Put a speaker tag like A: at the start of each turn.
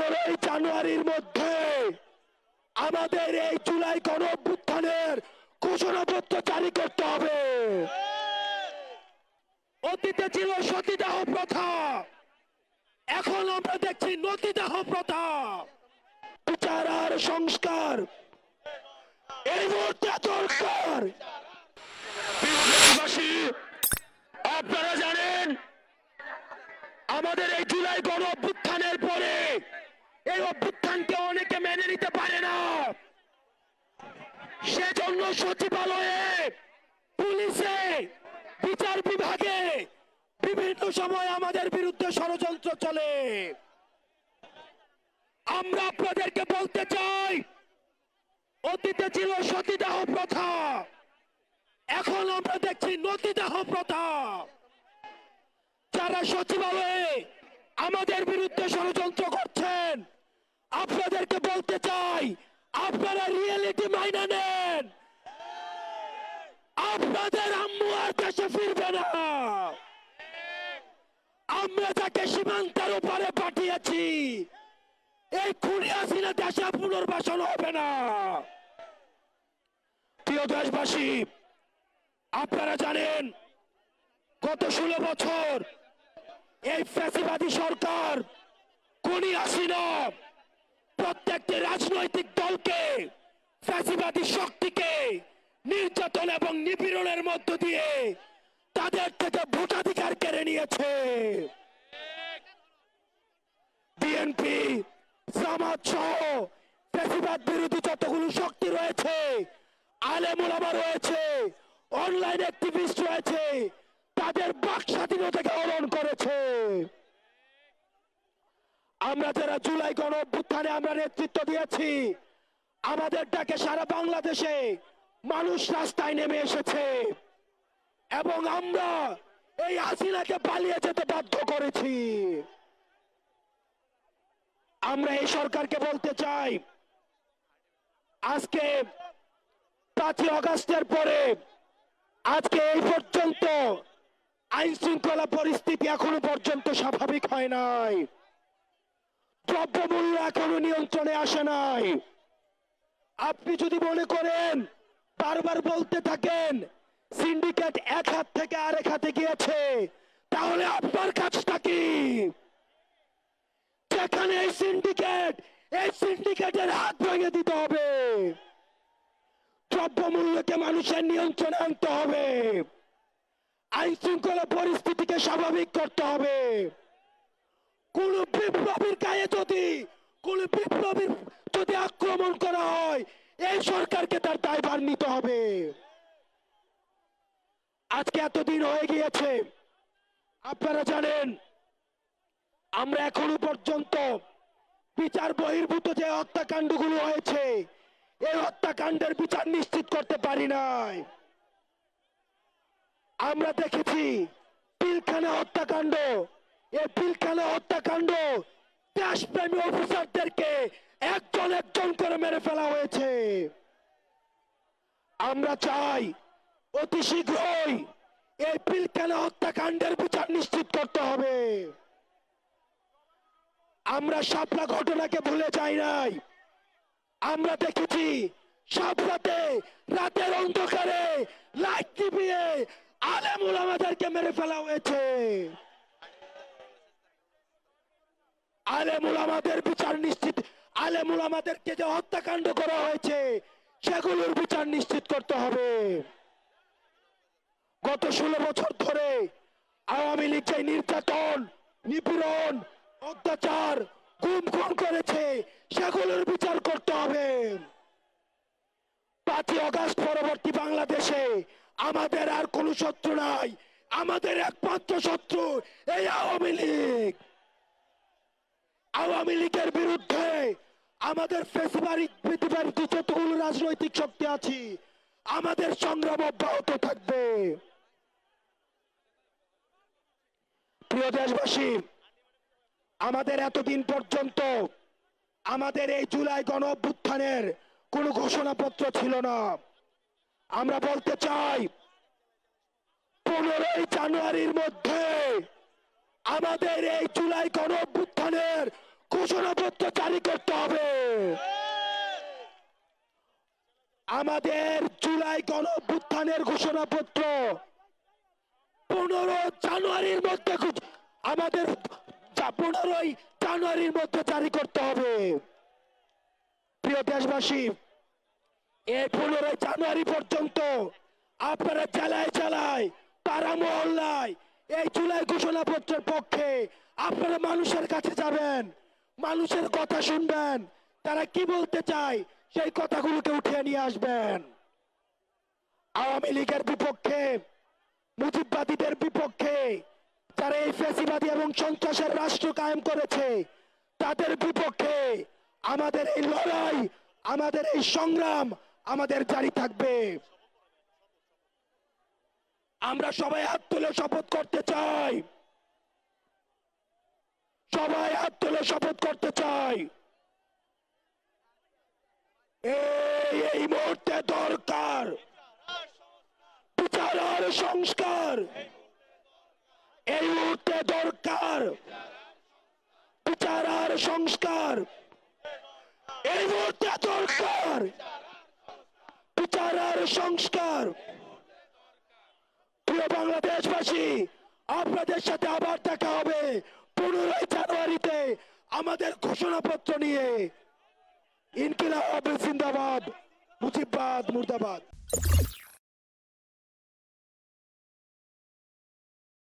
A: পনেরোই জানুয়ারির মধ্যে আমাদের এই জুলাই গণ অভ্যুত্থানের ঘোষণাপত্র জারি করতে হবে। অতীতে ছিল সতীদাহ প্রথা, এখন আমরা দেখছি নদীদাহ প্রথা। বিচার আর সংস্কার এই মুহূর্তে দরকার। আপনারা জানেন, আমাদের এই জুলাই গণ অভ্যুত্থানের পরে এই অভ্যুত্থানকে অনেকে মেনে নিতে পারে না। সেজন্য সচিবালয়ে, পুলিশে, বিচার বিভাগে বিভিন্ন সময় আমাদের বিরুদ্ধে ষড়যন্ত্র চলে। আমরা আপনাদেরকে বলতে চাই, অতীতে ছিল সতীদাহ প্রথা, এখন আমরা দেখছি নদীদাহ প্রথা। যারা সচিবালয়ে আমাদের বিরুদ্ধে ষড়যন্ত্র করছেন আপনাদেরকে বলতে চাই, আপনারা রিয়েলিটি মাইনা নেন। আপনাদের আম্মু আর দেশে ফিরবে না। আমরা যাকে সীমান্তের উপরে পাঠিয়েছি, এই খুনি হাসিনা দেশে পুনর্বাসন হবে না। প্রিয় দেশবাসী, আপনারা জানেন, গত ষোলো বছর এই ফ্যাসিবাদী সরকার খুনি হাসিনা প্রত্যেকটি রাজনৈতিক দলকে, ফ্যাসিবাদী শক্তিকে নির্যাতন এবং নিপীড়নের মধ্য দিয়ে তাদের থেকে ভোটাধিকার কেড়ে নিয়েছে। বিএনপি, জামাত সহ ফ্যাসিবাদ বিরোধী যতগুলো শক্তি রয়েছে আলেমুলামা রয়েছে, অনলাইন অ্যাক্টিভিস্ট রয়েছে, তাদের বাক স্বাধীনতাকে হরণ করেছে। আমরা যারা জুলাই গণ অভ্যুত্থানে আমরা নেতৃত্ব দিয়েছি, আমাদের ডাকে সারা বাংলাদেশে মানুষ রাস্তায় নেমে এসেছে। এবং আমরা এই হাসিনাকে পালিয়ে যেতে বাধ্য করেছি। আমরা এই সরকারকে বলতে চাই, আজকে পাঁচই অগাস্টের পরে, আজকে এই পর্যন্ত আইন শৃঙ্খলা পরিস্থিতি এখনও পর্যন্ত স্বাভাবিক হয় নাই। দ্রব্যমূল্য এখনও নিয়ন্ত্রণে আসে নাই। আপনি যদি মনে করেন, বারবার বলতে থাকেন, সিন্ডিকেট এক হাত থেকে আরেক হাতে গিয়েছে, তাহলে আপনার কাজটা কি? যেখানে এই সিন্ডিকেট, এই সিন্ডিকেটের হাত ভেঙে দিতে হবে। দ্রব্যমূল্যকে মানুষের নিয়ন্ত্রণে আনতে হবে। আইন শৃঙ্খলা পরিস্থিতিকে স্বাভাবিক করতে হবে। কোন বিপ্লবীর গায়ে যদি, কোন বিপ্লবীর যদি আক্রমণ করা হয়, এই সরকারকে তার দায়ভার নিতে হবে। আজকে এতদিন হয়ে গিয়েছে, আপনারা জানেন, আমরা এখনও পর্যন্ত বিচার বহির্ভূত যে হত্যাকাণ্ডগুলো হয়েছে, এই হত্যাকাণ্ডের বিচার নিশ্চিত করতে পারি নাই। আমরা দেখেছি, পিলখানা হত্যাকাণ্ড এই পিলখানা হত্যাকাণ্ড। দেশপ্রেমী অফিসারদেরকে একজন একজন করে মেরে ফেলা হয়েছে। আমরা চাই অতি শীঘ্রই এই পিলখানা হত্যাকাণ্ডের বিচার নিশ্চিত করতে হবে। আমরা সাপলা ঘটনাকে ভুলে যাই নাই। আমরা দেখেছি সব রাতে রাতের অন্ধকারে লাইট টিভিয়ে আলেমুল আমাদেরকে মেরে ফেলা হয়েছে। আলেমুল আমাদের বিচার নিশ্চিত। আলেমুল আমাদেরকে যে হত্যাকাণ্ড করা হয়েছে, সেগুলোর বিচার নিশ্চিত করতে হবে। গত ষোলো বছর ধরে আওয়ামী লীগ যে নির্যাতন, নিপীড়ন, অত্যাচার গুম খুন করেছে, সেগুলোর বিচার করতে হবে। পাঁচই অগাস্ট পরবর্তী বাংলাদেশে আমাদের আর কোনো শত্রু নাই। আমাদের একমাত্র শত্রু এই আওয়ামী লীগ। আওয়ামী লীগের বিরুদ্ধে আমাদের পৃথিবীর যতগুলো রাজনৈতিক শক্তি আছে, আমাদের সংগ্রাম অব্যাহত থাকবে। প্রিয় দেশবাসী, আমাদের এতদিন পর্যন্ত আমাদের এই জুলাই গণ অভ্যুত্থানের কোনো ঘোষণাপত্র ছিল না। আমরা বলতে চাই, পনেরোই জানুয়ারির মধ্যে আমাদের এই জুলাই গণ অভ্যুত্থানের ঘোষণাপত্র জারি করতে হবে। আমাদের জুলাই গণ অভ্যুত্থানের ঘোষণাপত্র পনেরো জানুয়ারির মধ্যে আমাদের পনেরোই জানুয়ারির মধ্যে জারি করতে হবে। প্রিয় দেশবাসী, এই পনেরোই জানুয়ারি পর্যন্ত আপনারা জেলায় জেলায় পাড়া মহল্লায় এই জুলাই ঘোষণাপত্রের পক্ষে আপনারা মানুষের কাছে যাবেন, মানুষের কথা শুনবেন, তারা কি বলতে চায় সেই কথাগুলোকে উঠিয়ে নিয়ে আসবেন। আওয়ামী লীগের বিপক্ষে, মুজিববাদীদের বিপক্ষে, যারা এই ফ্যাসিবাদী এবং সন্ত্রাসের রাষ্ট্র কায়েম করেছে, তাদের বিপক্ষে আমাদের এই লড়াই, আমাদের এই সংগ্রাম আমাদের জারি থাকবে। আমরা সবাই হাত তুলে শপথ করতে চাই। সবাই হাত তুলে শপথ করতে চাই। এই মুহূর্তে দরকার বিচার আর সংস্কার। এই মুহূর্তে দরকার বিচার আর সংস্কার। এই মুহূর্তে দরকার বিচার আর সংস্কার। প্রিয় বাংলাদেশবাসী, আপনাদের সাথে আবার দেখা হবে পনেরোই জানুয়ারিতে আমাদের ঘোষণাপত্র নিয়ে। ইনকিলাব, জিন্দাবাদ মুজিবাদ মুর্দাবাদ।